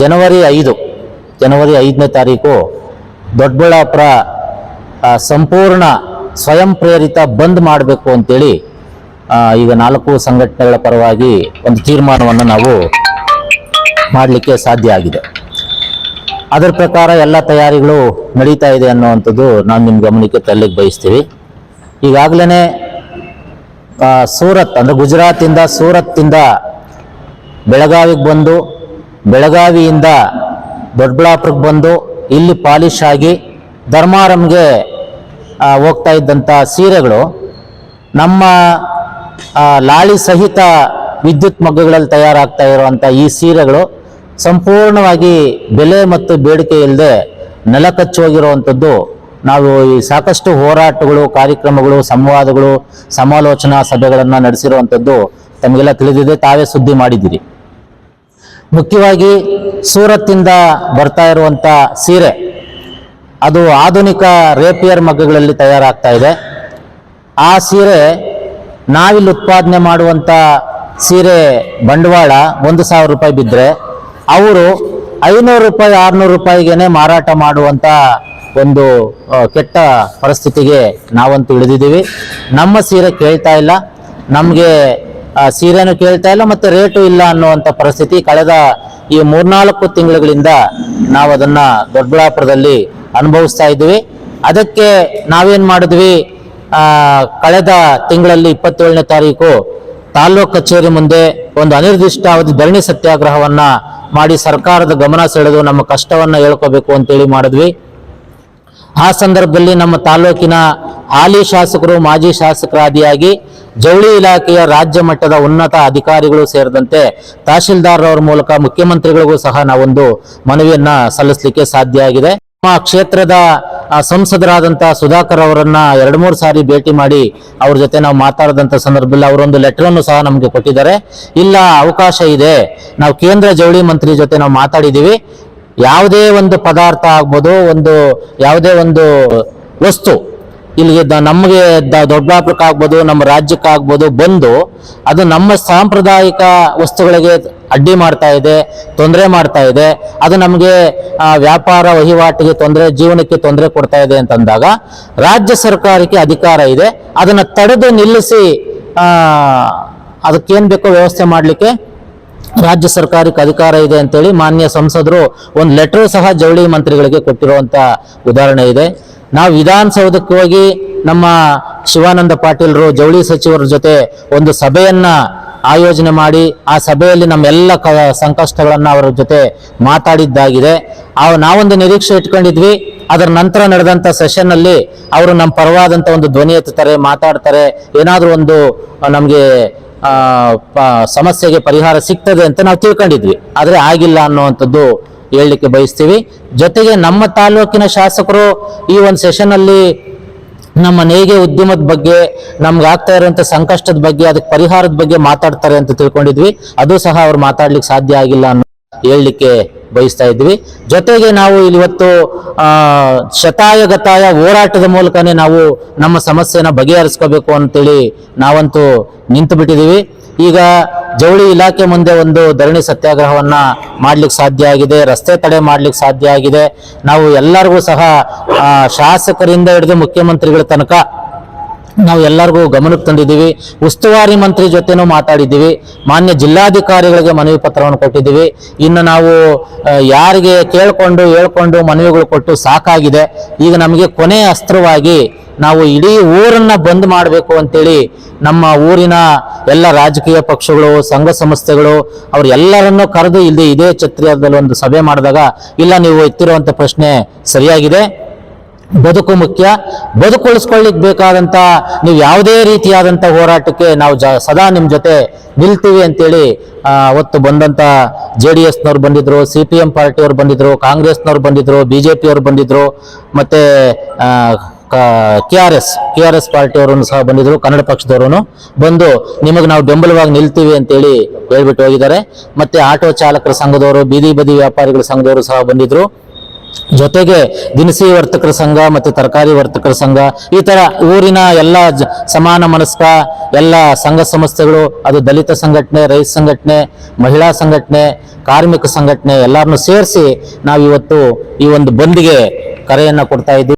ಜನವರಿ ಐದು, ಜನವರಿ ಐದನೇ ತಾರೀಕು ದೊಡ್ಡಬಳ್ಳಾಪುರ ಸಂಪೂರ್ಣ ಸ್ವಯಂ ಪ್ರೇರಿತ ಬಂದ್ ಮಾಡಬೇಕು ಅಂತೇಳಿ ಈಗ ನಾಲ್ಕು ಸಂಘಟನೆಗಳ ಪರವಾಗಿ ಒಂದು ತೀರ್ಮಾನವನ್ನು ನಾವು ಮಾಡಲಿಕ್ಕೆ ಸಾಧ್ಯ ಆಗಿದೆ. ಅದರ ಪ್ರಕಾರ ಎಲ್ಲ ತಯಾರಿಗಳು ನಡೀತಾ ಇದೆ ಅನ್ನುವಂಥದ್ದು ನಾನು ನಿಮ್ಮ ಗಮನಕ್ಕೆ ತರಲಿಕ್ಕೆ ಬಯಸ್ತೀವಿ. ಈಗಾಗಲೇ ಸೂರತ್ ಅಂದರೆ ಗುಜರಾತಿಂದ ಸೂರತ್ತಿಂದ ಬೆಳಗಾವಿಗೆ ಬಂದು ಬೆಳಗಾವಿಯಿಂದ ದೊಡ್ಡಬಳ್ಳಾಪುರಕ್ಕೆ ಬಂದು ಇಲ್ಲಿ ಪಾಲಿಶ್ ಆಗಿ ಧರ್ಮಾರಂಗೆ ಹೋಗ್ತಾ ಇದ್ದಂಥ ಸೀರೆಗಳು, ನಮ್ಮ ಲಾಳಿ ಸಹಿತ ವಿದ್ಯುತ್ ಮಗ್ಗಗಳಲ್ಲಿ ತಯಾರಾಗ್ತಾ ಇರುವಂಥ ಈ ಸೀರೆಗಳು ಸಂಪೂರ್ಣವಾಗಿ ಬೆಲೆ ಮತ್ತು ಬೇಡಿಕೆ ಇಲ್ಲದೆ ನೆಲಕಚ್ಚಿ ಹೋಗಿರುವಂಥದ್ದು ನಾವು ಈ ಸಾಕಷ್ಟು ಹೋರಾಟಗಳು, ಕಾರ್ಯಕ್ರಮಗಳು, ಸಂವಾದಗಳು, ಸಮಾಲೋಚನಾ ಸಭೆಗಳನ್ನು ನಡೆಸಿರುವಂಥದ್ದು ತಮಗೆಲ್ಲ ತಿಳಿದಿದೆ. ತಾವೇ ಸುದ್ದಿ ಮಾಡಿದ್ದೀರಿ. ಮುಖ್ಯವಾಗಿ ಸೂರತ್ತಿಂದ ಬರ್ತಾ ಇರುವಂಥ ಸೀರೆ, ಅದು ಆಧುನಿಕ ರೇಪಿಯರ್ ಮಗ್ಗಗಳಲ್ಲಿ ತಯಾರಾಗ್ತಾ ಇದೆ. ಆ ಸೀರೆ ನಾವಿಲ್ಲಿ ಉತ್ಪಾದನೆ ಮಾಡುವಂಥ ಸೀರೆ ಬಂಡವಾಳ ಒಂದು ಸಾವಿರ ರೂಪಾಯಿ ಬಿದ್ದರೆ ಅವರು ಐನೂರು ರೂಪಾಯಿ, ಆರುನೂರು ರೂಪಾಯಿಗೇನೆ ಮಾರಾಟ ಮಾಡುವಂಥ ಒಂದು ಕೆಟ್ಟ ಪರಿಸ್ಥಿತಿಗೆ ನಾವಂತೂ ಇಳಿದಿದ್ದೀವಿ. ನಮ್ಮ ಸೀರೆ ಕೇಳ್ತಾ ಇಲ್ಲ. ನಮಗೆ ಸೀರೆನೂ ಕೇಳ್ತಾ ಇಲ್ಲ ಮತ್ತು ರೇಟು ಇಲ್ಲ ಅನ್ನುವಂಥ ಪರಿಸ್ಥಿತಿ ಕಳೆದ ಈ ಮೂರ್ನಾಲ್ಕು ತಿಂಗಳುಗಳಿಂದ ನಾವು ಅದನ್ನು ದೊಡ್ಡಬಳ್ಳಾಪುರದಲ್ಲಿ ಅನುಭವಿಸ್ತಾ ಇದ್ವಿ ಅದಕ್ಕೆ ನಾವೇನು ಮಾಡಿದ್ವಿ? ಕಳೆದ ತಿಂಗಳಲ್ಲಿ ಇಪ್ಪತ್ತೇಳನೇ ತಾರೀಕು ತಾಲ್ಲೂಕು ಕಚೇರಿ ಮುಂದೆ ಒಂದು ಅನಿರ್ದಿಷ್ಟಾವಧಿ ಧರಣಿ ಸತ್ಯಾಗ್ರಹವನ್ನ ಮಾಡಿ ಸರ್ಕಾರದ ಗಮನ ಸೆಳೆದು ನಮ್ಮ ಕಷ್ಟವನ್ನ ಹೇಳ್ಕೋಬೇಕು ಅಂತೇಳಿ ಮಾಡಿದ್ವಿ. ಆ ಸಂದರ್ಭದಲ್ಲಿ ನಮ್ಮ ತಾಲೂಕಿನ ಹಾಲಿ ಶಾಸಕರು ಮಾಜಿ ಶಾಸಕರಾದಿಯಾಗಿ ಜವಳಿ ಇಲಾಖೆಯ ರಾಜ್ಯ ಮಟ್ಟದ ಉನ್ನತ ಅಧಿಕಾರಿಗಳು ಸೇರಿದಂತೆ ತಹಶೀಲ್ದಾರ್ ಅವರ ಮೂಲಕ ಮುಖ್ಯಮಂತ್ರಿಗಳಿಗೂ ಸಹ ನಾವೊಂದು ಮನವಿಯನ್ನ ಸಲ್ಲಿಸಲಿಕ್ಕೆ ಸಾಧ್ಯ ಆಗಿದೆ. ನಮ್ಮ ಕ್ಷೇತ್ರದ ಸಂಸದರಾದಂತಹ ಸಂಸದರಾದಂತ ಸುಧಾಕರ್ ಅವರನ್ನ ಎರಡ್ ಮೂರು ಸಾರಿ ಭೇಟಿ ಮಾಡಿ ಅವ್ರ ಜೊತೆ ನಾವು ಮಾತಾಡದಂತ ಸಂದರ್ಭದಲ್ಲಿ ಅವರೊಂದು ಲೆಟರ್ ಅನ್ನು ಸಹ ನಮಗೆ ಕೊಟ್ಟಿದ್ದಾರೆ. ಇಲ್ಲ, ಅವಕಾಶ ಇದೆ. ನಾವು ಕೇಂದ್ರ ಜವಳಿ ಮಂತ್ರಿ ಜೊತೆ ನಾವು ಮಾತಾಡಿದೀವಿ ಯಾವುದೇ ಒಂದು ಪದಾರ್ಥ ಆಗ್ಬೋದು, ಒಂದು ಯಾವುದೇ ಒಂದು ವಸ್ತು ಇಲ್ಲಿಗೆ ನಮಗೆ ದ- ದೊಡ್ಡಬಳ್ಳಾಪುರಕ್ಕೆ ಆಗ್ಬೋದು ನಮ್ಮ ರಾಜ್ಯಕ್ಕೆ ಆಗ್ಬೋದು ಬಂದು ಅದು ನಮ್ಮ ಸಾಂಪ್ರದಾಯಿಕ ವಸ್ತುಗಳಿಗೆ ಅಡ್ಡಿ ಮಾಡ್ತಾ ಇದೆ, ತೊಂದರೆ ಮಾಡ್ತಾ ಇದೆ. ಅದು ನಮಗೆ ವ್ಯಾಪಾರ ವಹಿವಾಟಿಗೆ ತೊಂದರೆ, ಜೀವನಕ್ಕೆ ತೊಂದರೆ ಕೊಡ್ತಾ ಇದೆ ಅಂತಂದಾಗ ರಾಜ್ಯ ಸರ್ಕಾರಕ್ಕೆ ಅಧಿಕಾರ ಇದೆ. ಅದನ್ನು ತಡೆದು ನಿಲ್ಲಿಸಿ ಅದಕ್ಕೇನು ಅದಕ್ಕೇನ್ ಬೇಕೋ ವ್ಯವಸ್ಥೆ ಮಾಡಲಿಕ್ಕೆ ರಾಜ್ಯ ಸರ್ಕಾರಕ್ಕೆ ಅಧಿಕಾರ ಇದೆ ಅಂತೇಳಿ ಮಾನ್ಯ ಸಂಸದರು ಒಂದು ಲೆಟರ್ ಸಹ ಜವಳಿ ಮಂತ್ರಿಗಳಿಗೆ ಕೊಟ್ಟಿರುವಂತ ಉದಾಹರಣೆ ಇದೆ. ನಾವು ವಿಧಾನಸೌಧಕ್ಕೆ ಹೋಗಿ ನಮ್ಮ ಶಿವಾನಂದ ಪಾಟೀಲ್ರು, ಜವಳಿ ಸಚಿವರ ಜೊತೆ ಒಂದು ಸಭೆಯನ್ನ ಆಯೋಜನೆ ಮಾಡಿ ಆ ಸಭೆಯಲ್ಲಿ ನಮ್ಮೆಲ್ಲ ಕ ಸಂಕಷ್ಟಗಳನ್ನ ಅವರ ಜೊತೆ ಮಾತಾಡಿದ್ದಾಗಿದೆ. ಆ ನಾವೊಂದು ನಿರೀಕ್ಷೆ ಇಟ್ಕೊಂಡಿದ್ವಿ. ಅದರ ನಂತರ ನಡೆದಂತ ಸೆಷನ್ ಅಲ್ಲಿ ಅವರು ನಮ್ಮ ಪರವಾದಂತ ಒಂದು ಧ್ವನಿ ಎತ್ತುತ್ತಾರೆ, ಮಾತಾಡ್ತಾರೆ. ಏನಾದರೂ ಒಂದು ನಮಗೆ ಸಮಸ್ಯೆಗೆ ಪರಿಹಾರ ಸಿಗ್ತದೆ ಅಂತ ನಾವು ತಿಳ್ಕೊಂಡಿದ್ವಿ. ಆದರೆ ಆಗಿಲ್ಲ ಅನ್ನುವಂಥದ್ದು ಹೇಳಲಿಕ್ಕೆ ಬಯಸ್ತೀವಿ. ಜೊತೆಗೆ ನಮ್ಮ ತಾಲೂಕಿನ ಶಾಸಕರು ಈ ಒಂದು ಸೆಷನ್ ಅಲ್ಲಿ ನಮ್ಮ ನೇಯ್ಗೆ ಉದ್ಯಮದ ಬಗ್ಗೆ, ನಮ್ಗೆ ಆಗ್ತಾ ಇರುವಂತ ಸಂಕಷ್ಟದ ಬಗ್ಗೆ, ಅದಕ್ಕೆ ಪರಿಹಾರದ ಬಗ್ಗೆ ಮಾತಾಡ್ತಾರೆ ಅಂತ ತಿಳ್ಕೊಂಡಿದ್ವಿ. ಅದು ಸಹ ಅವ್ರು ಮಾತಾಡ್ಲಿಕ್ಕೆ ಸಾಧ್ಯ ಆಗಿಲ್ಲ ಅನ್ನೋ ಹೇಳಲಿಕ್ಕೆ ಬಯಸ್ತಾ ಇದ್ವಿ. ಜೊತೆಗೆ ನಾವು ಇವತ್ತು ಶತಾಯ ಗತಾಯ ಹೋರಾಟದ ಮೂಲಕನೇ ನಾವು ನಮ್ಮ ಸಮಸ್ಯೆನ ಬಗೆಹರಿಸ್ಕೋಬೇಕು ಅಂತೇಳಿ ನಾವಂತೂ ನಿಂತು ಬಿಟ್ಟಿದೀವಿ ಈಗ ಜವಳಿ ಇಲಾಖೆ ಮುಂದೆ ಒಂದು ಧರಣಿ ಸತ್ಯಾಗ್ರಹವನ್ನ ಮಾಡ್ಲಿಕ್ಕೆ ಸಾಧ್ಯ ಆಗಿದೆ, ರಸ್ತೆ ತಡೆ ಮಾಡ್ಲಿಕ್ಕೆ ಸಾಧ್ಯ ಆಗಿದೆ. ನಾವು ಎಲ್ಲರಿಗೂ ಸಹ ಶಾಸಕರಿಂದ ಹಿಡಿದು ಮುಖ್ಯಮಂತ್ರಿಗಳ ತನಕ ನಾವು ಎಲ್ಲರಿಗೂ ಗಮನಕ್ಕೆ ತಂದಿದ್ದೀವಿ. ಉಸ್ತುವಾರಿ ಮಂತ್ರಿ ಜೊತೆನೂ ಮಾತಾಡಿದ್ದೀವಿ. ಮಾನ್ಯ ಜಿಲ್ಲಾಧಿಕಾರಿಗಳಿಗೆ ಮನವಿ ಪತ್ರವನ್ನು ಕೊಟ್ಟಿದ್ದೀವಿ. ಇನ್ನು ನಾವು ಯಾರಿಗೆ ಕೇಳಿಕೊಂಡು ಹೇಳ್ಕೊಂಡು ಮನವಿಗಳು ಕೊಟ್ಟು ಸಾಕಾಗಿದೆ. ಈಗ ನಮಗೆ ಕೊನೆ ಅಸ್ತ್ರವಾಗಿ ನಾವು ಇಡೀ ಊರನ್ನ ಬಂದ್ ಮಾಡಬೇಕು ಅಂತೇಳಿ ನಮ್ಮ ಊರಿನ ಎಲ್ಲ ರಾಜಕೀಯ ಪಕ್ಷಗಳು, ಸಂಘ ಸಂಸ್ಥೆಗಳು ಅವರೆಲ್ಲರನ್ನು ಕರೆದು ಇಲ್ಲಿ ಇದೇ ಛತ್ರಿಯದಲ್ಲಿ ಒಂದು ಸಭೆ ಮಾಡಿದಾಗ, ಇಲ್ಲ ನೀವು ಎತ್ತಿರುವಂಥ ಪ್ರಶ್ನೆ ಸರಿಯಾಗಿದೆ. ಬದುಕು ಮುಖ್ಯ. ಬದುಕು ಉಳಿಸ್ಕೊಳ್ಳಿಕ್ ಬೇಕಾದಂತ ನೀವು ಯಾವುದೇ ರೀತಿಯಾದಂತ ಹೋರಾಟಕ್ಕೆ ನಾವು ಜ ಸದಾ ನಿಮ್ಮ ಜೊತೆ ನಿಲ್ತೀವಿ ಅಂತೇಳಿ ಅವತ್ತು ಬಂದಂತ ಜೆ ಡಿ ಎಸ್ನವ್ರು ಬಂದಿದ್ರು ಸಿ ಪಿ ಎಂ ಪಾರ್ಟಿಯವ್ರು ಬಂದಿದ್ರು, ಕಾಂಗ್ರೆಸ್ನವ್ರು ಬಂದಿದ್ರು ಪಿಯವ್ರು ಬಂದಿದ್ರು, ಮತ್ತೆ K R S, K R S ಪಾರ್ಟಿಯವರು ಸಹ ಬಂದಿದ್ರು, ಕನ್ನಡ ಪಕ್ಷದವರು ಬಂದು ನಿಮಗೆ ನಾವು ಬೆಂಬಲವಾಗಿ ನಿಲ್ತೀವಿ ಅಂತೇಳಿ ಹೇಳ್ಬಿಟ್ಟು ಹೋಗಿದ್ದಾರೆ. ಮತ್ತೆ ಆಟೋ ಚಾಲಕರ ಸಂಘದವರು, ಬೀದಿ ಬದಿ ವ್ಯಾಪಾರಿಗಳ ಸಂಘದವರು ಸಹ ಬಂದಿದ್ರು. ಜೊತೆಗೆ ದಿನಸಿ ವರ್ತಕರ ಸಂಘ ಮತ್ತು ತರಕಾರಿ ವರ್ತಕರ ಸಂಘ, ಈ ತರ ಊರಿನ ಎಲ್ಲ ಸಮಾನ ಮನಸ್ಕ, ಎಲ್ಲ ಸಂಘ ಸಂಸ್ಥೆಗಳು, ಅದು ದಲಿತ ಸಂಘಟನೆ, ರೈತ ಸಂಘಟನೆ, ಮಹಿಳಾ ಸಂಘಟನೆ, ಕಾರ್ಮಿಕ ಸಂಘಟನೆ ಎಲ್ಲರನ್ನು ಸೇರಿಸಿ ನಾವು ಇವತ್ತು ಈ ಒಂದು ಬಂದ್ಗೆ ಕರೆಯನ್ನ ಕೊಡ್ತಾ ಇದ್ದೀವಿ.